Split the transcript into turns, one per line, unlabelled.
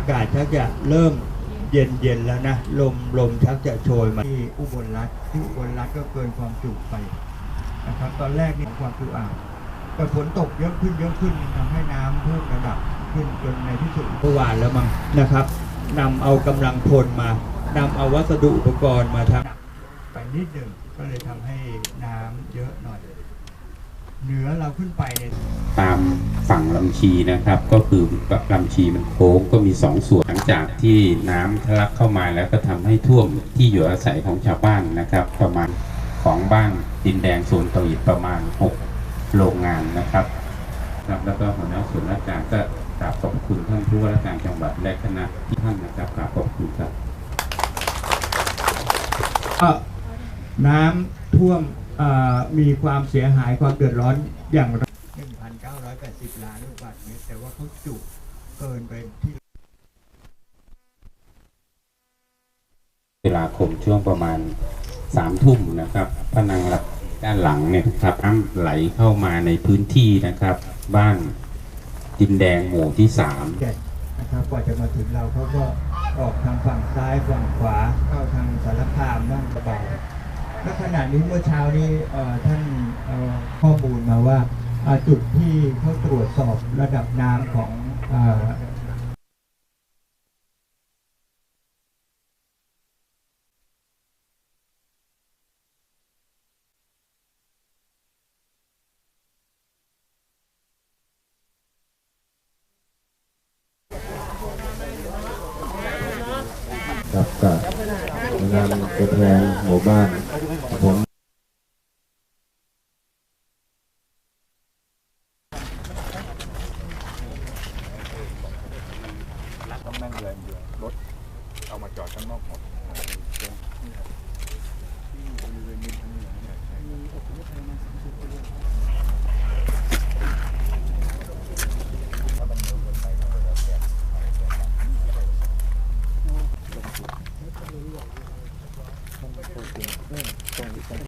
ากาศชักจะเริ่มเย็นเย็นแล้วนะ ลมลมชักจะโชยมาที่อุบลรัฐที่อุบลรัฐก็เกินความจุไปนะครับตอนแรกนี่ความจุอ่างแต่ฝนตกเยอะขึ้นเยอะขึ้นทำให้น้ำเพิ่มระดับขึ้นจนในที่สุดเมื่อวานแล้วมั้งนะครับนำเอากำลังพลมานำเอาวัสดุอุปกรณ์มาทำไปนิดหนึ่งก็เลยทำให้น้ำเยอะหน่อยเหนือเราขึ้นไปเนี่ย
ตาม ฝั่งลำชีนะครับ ก็คือลำชีมันโค้งก็มีสองส่วนหลังจากที่น้ำทะลักเข้ามาแล้วก็ทำให้ท่วมที่อยู่อาศัยของชาวบ้านนะครับ ประมาณของบ้านดินแดงโซนตาอิดประมาณ 6 โรงงานนะครับครับแล้วก็หัวหน้าส่วนราชการก็กราบขอบคุณท่านผู้ว่าราชการจังหวัดและคณะที่ท่านนะครับกราบขอบคุณครับ
น้ำท่วมมีความเสียหายความเดือดร้อนอย่าง ไร1,980 ล้านลูกบาศก์เมตร แต่ว่าเขาจุเกินไปที่
เวลาคมช่วงประมาณสามทุ่มนะครับพนังหลักด้านหลังเนี่ยนะครับน้ำไหลเข้ามาในพื้นที่นะครับ บ้านดินแดงหมู่ที่สาม
เจ็ดนะครับกว่าจะมาถึงเราเขาก็ออกทางฝั่งซ้ายฝั่งขวาเข้าทางสารคามบ้างกระเบาและขณะนี้เมื่อเช้านี้เอ่อท่านเอาข้อมูลมาว่าเอ่อ จุดที่เขาตรวจสอบระดับน้ำของอ่อ
กับกับงานตัวแทนหมู่บ้าน เดื
อนเดือนรถเอามาจอดข้างนอกหมดตรงนี้ตรงนี้